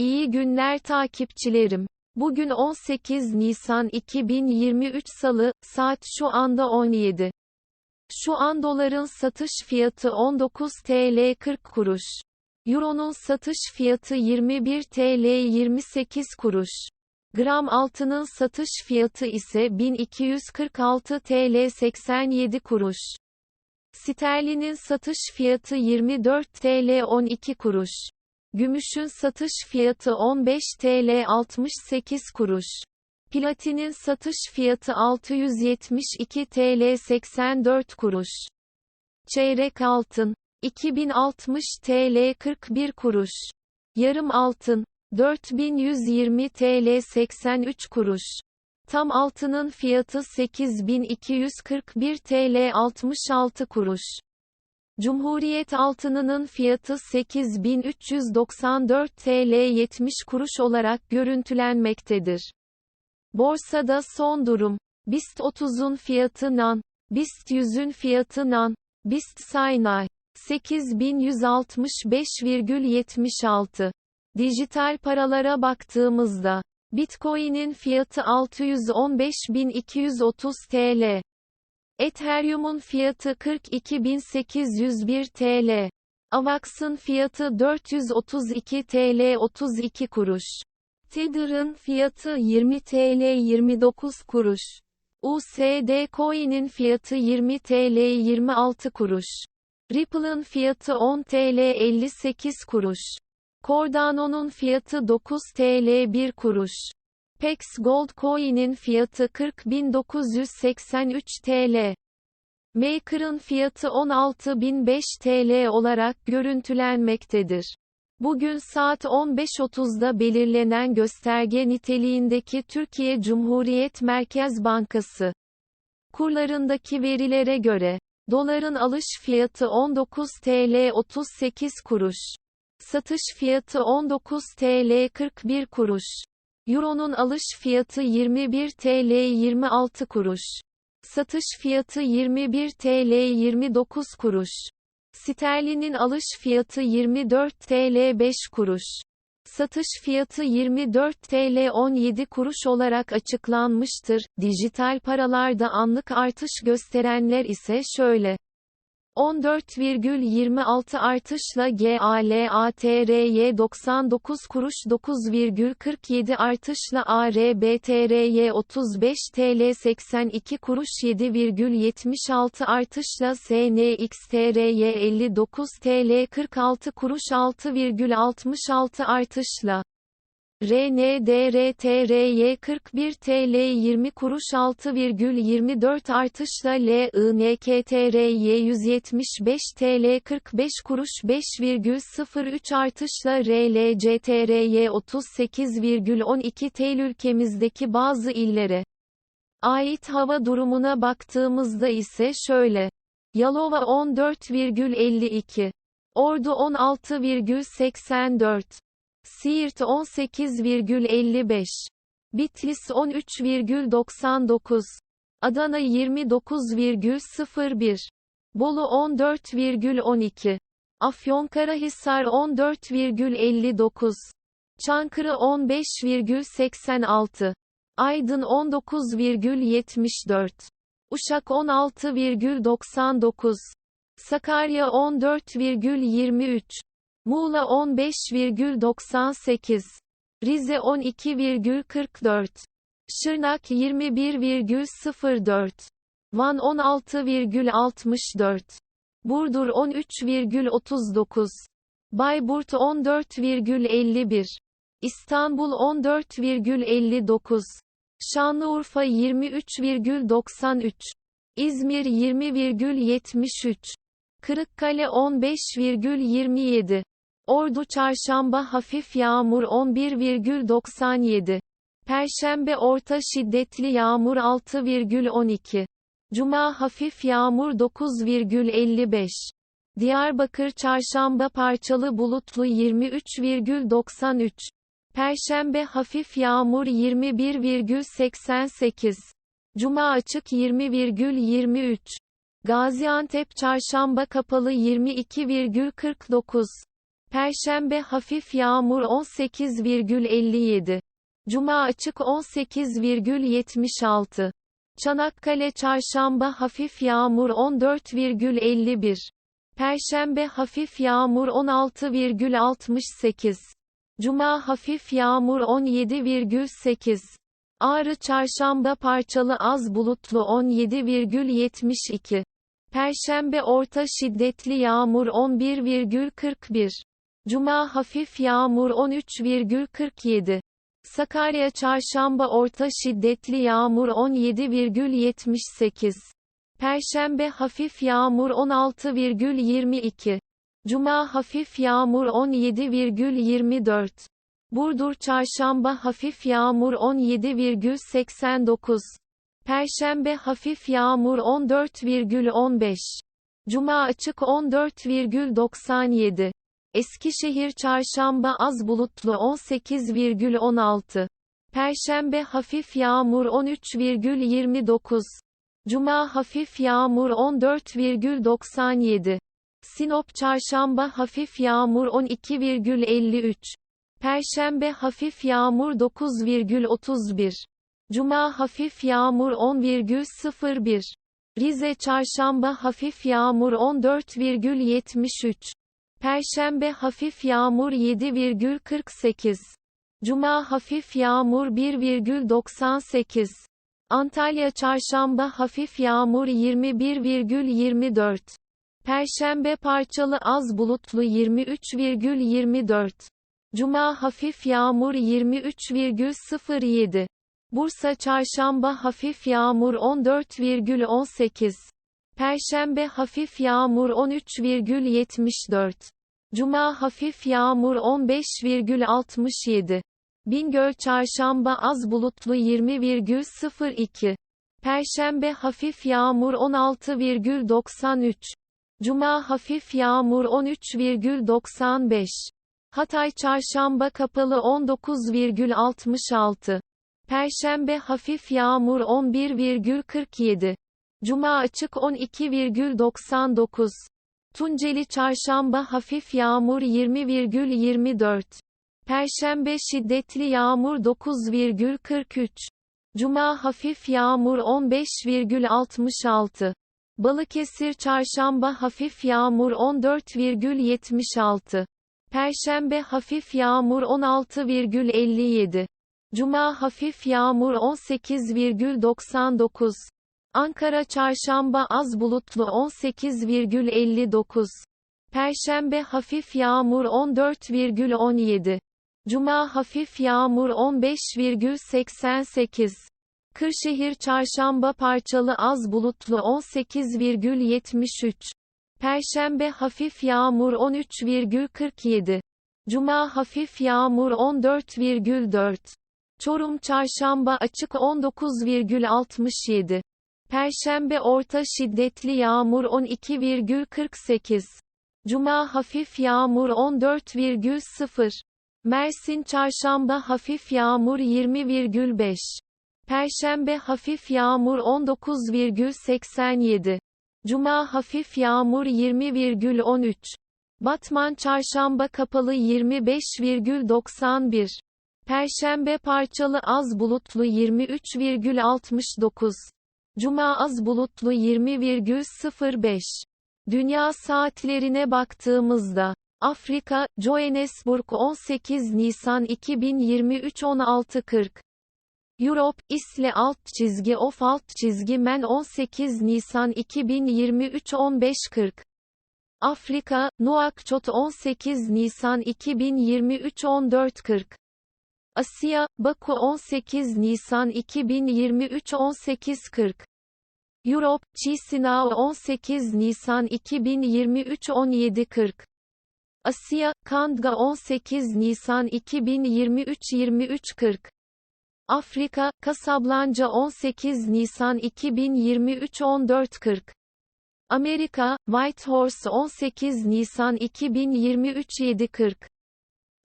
İyi günler takipçilerim. Bugün 18 Nisan 2023 Salı, saat şu anda 17. Şu an doların satış fiyatı 19 TL 40 kuruş. Euro'nun satış fiyatı 21 TL 28 kuruş. Gram altının satış fiyatı ise 1246 TL 87 kuruş. Sterlinin satış fiyatı 24 TL 12 kuruş. Gümüşün satış fiyatı 15 TL 68 kuruş. Platinin satış fiyatı 672 TL 84 kuruş. Çeyrek altın 2060 TL 41 kuruş. Yarım altın 4120 TL 83 kuruş. Tam altının fiyatı 8241 TL 66 kuruş. Cumhuriyet altınının fiyatı 8394 TL 70 kuruş olarak görüntülenmektedir. Borsada son durum. BIST 30'un fiyatı NAN, BIST 100'ün fiyatı NAN, BIST Saynay 8165,76. Dijital paralara baktığımızda Bitcoin'in fiyatı 615.230 TL. Ethereum'un fiyatı 42.801 TL. Avax'ın fiyatı 432 TL 32 kuruş. Tether'ın fiyatı 20 TL 29 kuruş. USD Coin'in fiyatı 20 TL 26 kuruş. Ripple'ın fiyatı 10 TL 58 kuruş. Cardano'nun fiyatı 9 TL 1 kuruş. Pex Gold Coin'in fiyatı 40.983 TL. Maker'ın fiyatı 16.005 TL olarak görüntülenmektedir. Bugün saat 15.30'da belirlenen gösterge niteliğindeki Türkiye Cumhuriyet Merkez Bankası kurlarındaki verilere göre, doların alış fiyatı 19 TL 38 kuruş, satış fiyatı 19 TL 41 kuruş, Euro'nun alış fiyatı 21 TL 26 kuruş. Satış fiyatı 21 TL 29 kuruş. Sterlinin alış fiyatı 24 TL 5 kuruş. Satış fiyatı 24 TL 17 kuruş olarak açıklanmıştır. Dijital paralarda anlık artış gösterenler ise şöyle. 14,26 artışla GALATRY 99 kuruş 9,47 artışla ARBTRY 35 TL 82 kuruş 7,76 artışla SNXTRY 59 TL 46 kuruş 6,66 artışla RNDRTRY 41 TL 20 kuruş 6,24 artışla LINKTRY 175 TL 45 kuruş 5,03 artışla RLCTRY 38,12 TL ülkemizdeki bazı illere ait hava durumuna baktığımızda ise şöyle. Yalova 14,52 Ordu 16,84 Siirt 18,55. Bitlis 13,99. Adana 29,01. Bolu 14,12. Afyonkarahisar 14,59. Çankırı 15,86. Aydın 19,74. Uşak 16,99. Sakarya 14,23. Muğla 15,98. Rize 12,44. Şırnak 21,04. Van 16,64. Burdur 13,39. Bayburt 14,51. İstanbul 14,59. Şanlıurfa 23,93. İzmir 20,73. Kırıkkale 15,27. Ordu Çarşamba hafif yağmur 11,97. Perşembe orta şiddetli yağmur 6,12. Cuma hafif yağmur 9,55. Diyarbakır Çarşamba parçalı bulutlu 23,93. Perşembe hafif yağmur 21,88. Cuma açık 20,23. Gaziantep Çarşamba kapalı 22,49. Perşembe hafif yağmur 18,57. Cuma açık 18,76. Çanakkale Çarşamba hafif yağmur 14,51. Perşembe hafif yağmur 16,68. Cuma hafif yağmur 17,8. Ağrı Çarşamba parçalı az bulutlu 17,72. Perşembe orta şiddetli yağmur 11,41. Cuma hafif yağmur 13,47. Sakarya Çarşamba orta şiddetli yağmur 17,78. Perşembe hafif yağmur 16,22. Cuma hafif yağmur 17,24. Burdur Çarşamba hafif yağmur 17,89. Perşembe hafif yağmur 14,15. Cuma açık 14,97. Eskişehir Çarşamba az bulutlu 18,16. Perşembe hafif yağmur 13,29. Cuma hafif yağmur 14,97. Sinop Çarşamba hafif yağmur 12,53. Perşembe hafif yağmur 9,31. Cuma hafif yağmur 10,01. Rize Çarşamba hafif yağmur 14,73. Perşembe hafif yağmur 7,48. Cuma hafif yağmur 1,98. Antalya Çarşamba hafif yağmur 21,24. Perşembe parçalı az bulutlu 23,24. Cuma hafif yağmur 23,07. Bursa Çarşamba hafif yağmur 14,18. Perşembe hafif yağmur 13,74. Cuma hafif yağmur 15,67. Bingöl Çarşamba az bulutlu 20,02. Perşembe hafif yağmur 16,93. Cuma hafif yağmur 13,95. Hatay Çarşamba kapalı 19,66. Perşembe hafif yağmur 11,47. Cuma açık 12,99. Tunceli Çarşamba hafif yağmur 20,24. Perşembe şiddetli yağmur 9,43. Cuma hafif yağmur 15,66. Balıkesir Çarşamba hafif yağmur 14,76. Perşembe hafif yağmur 16,57. Cuma hafif yağmur 18,99. Ankara Çarşamba az bulutlu 18,59. Perşembe hafif yağmur 14,17. Cuma hafif yağmur 15,88. Kırşehir Çarşamba parçalı az bulutlu 18,73. Perşembe hafif yağmur 13,47. Cuma hafif yağmur 14,4. Çorum Çarşamba açık 19,67. Perşembe orta şiddetli yağmur 12,48. Cuma hafif yağmur 14,0. Mersin Çarşamba hafif yağmur 20,5. Perşembe hafif yağmur 19,87. Cuma hafif yağmur 20,13. Batman Çarşamba kapalı 25,91. Perşembe parçalı az bulutlu 23,69. Cuma az bulutlu 20,05. Dünya saatlerine baktığımızda Afrika, Johannesburg 18 Nisan 2023 16.40 Europe, Isle alt çizgi of alt çizgi men 18 Nisan 2023 15.40 Afrika, Nouakchott 18 Nisan 2023 14.40 Asya, Baku 18 Nisan 2023 18.40 Europe, Chisinau 18 Nisan 2023 17.40 Asya, Kandga 18 Nisan 2023 23.40 Afrika, Kasablanca 18 Nisan 2023 14.40 Amerika, Whitehorse 18 Nisan 2023 7.40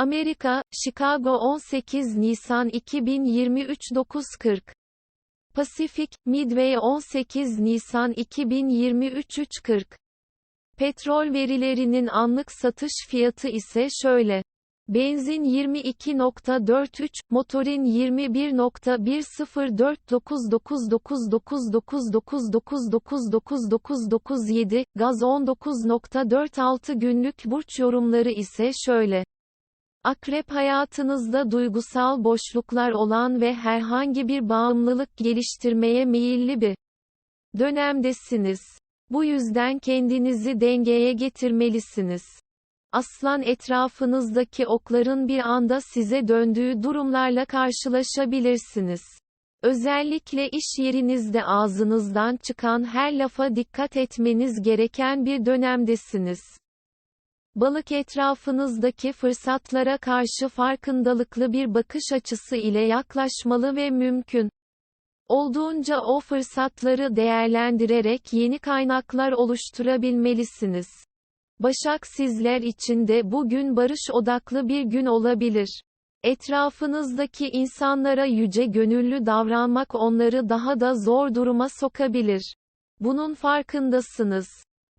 Amerika, Chicago 18 Nisan 2023 9.40 Pasifik, Midway 18 Nisan 2023 3.40 Petrol verilerinin anlık satış fiyatı ise şöyle. Benzin 22.43, motorin 21.104999999999997, gaz 19.46 günlük burç yorumları ise şöyle. Akrep hayatınızda duygusal boşluklar olan ve herhangi bir bağımlılık geliştirmeye meyilli bir dönemdesiniz. Bu yüzden kendinizi dengeye getirmelisiniz. Aslan etrafınızdaki okların bir anda size döndüğü durumlarla karşılaşabilirsiniz. Özellikle iş yerinizde ağzınızdan çıkan her lafa dikkat etmeniz gereken bir dönemdesiniz. Balık etrafınızdaki fırsatlara karşı farkındalıklı bir bakış açısı ile yaklaşmalı ve mümkün olduğunca o fırsatları değerlendirerek yeni kaynaklar oluşturabilmelisiniz. Başak sizler için de bugün barış odaklı bir gün olabilir. Etrafınızdaki insanlara yüce gönüllü davranmak onları daha da zor duruma sokabilir. Bunun farkındasınız.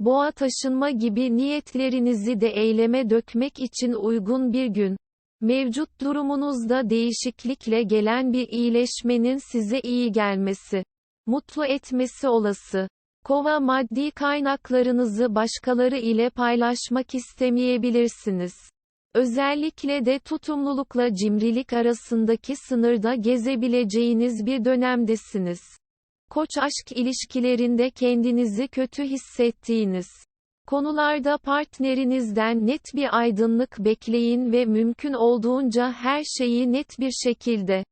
Boğa taşınma gibi niyetlerinizi de eyleme dökmek için uygun bir gün. Mevcut durumunuzda değişiklikle gelen bir iyileşmenin size iyi gelmesi, mutlu etmesi olası. Kova maddi kaynaklarınızı başkaları ile paylaşmak istemeyebilirsiniz. Özellikle de tutumlulukla cimrilik arasındaki sınırda gezebileceğiniz bir dönemdesiniz. Koç aşk ilişkilerinde kendinizi kötü hissettiğiniz konularda partnerinizden net bir aydınlık bekleyin ve mümkün olduğunca her şeyi net bir şekilde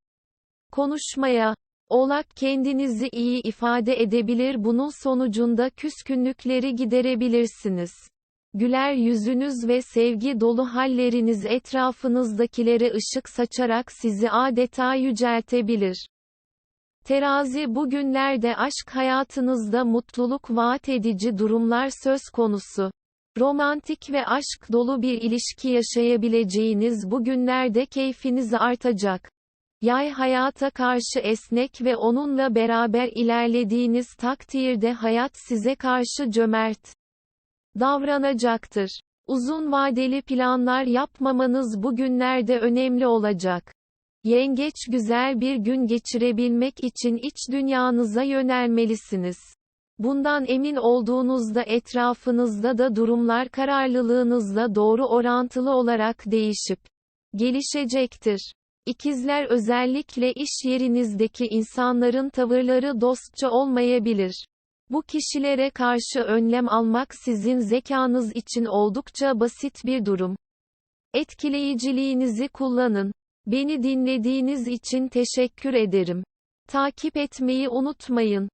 konuşmaya Oğlak kendinizi iyi ifade edebilir bunun sonucunda küskünlükleri giderebilirsiniz. Güler yüzünüz ve sevgi dolu halleriniz etrafınızdakilere ışık saçarak sizi adeta yüceltebilir. Terazi bugünlerde aşk hayatınızda mutluluk vaat edici durumlar söz konusu. Romantik ve aşk dolu bir ilişki yaşayabileceğiniz bugünlerde keyfiniz artacak. Yay hayata karşı esnek ve onunla beraber ilerlediğiniz takdirde hayat size karşı cömert davranacaktır. Uzun vadeli planlar yapmamanız bugünlerde önemli olacak. Yengeç güzel bir gün geçirebilmek için iç dünyanıza yönelmelisiniz. Bundan emin olduğunuzda etrafınızda da durumlar kararlılığınızla doğru orantılı olarak değişip gelişecektir. İkizler özellikle iş yerinizdeki insanların tavırları dostça olmayabilir. Bu kişilere karşı önlem almak sizin zekanız için oldukça basit bir durum. Etkileyiciliğinizi kullanın. Beni dinlediğiniz için teşekkür ederim. Takip etmeyi unutmayın.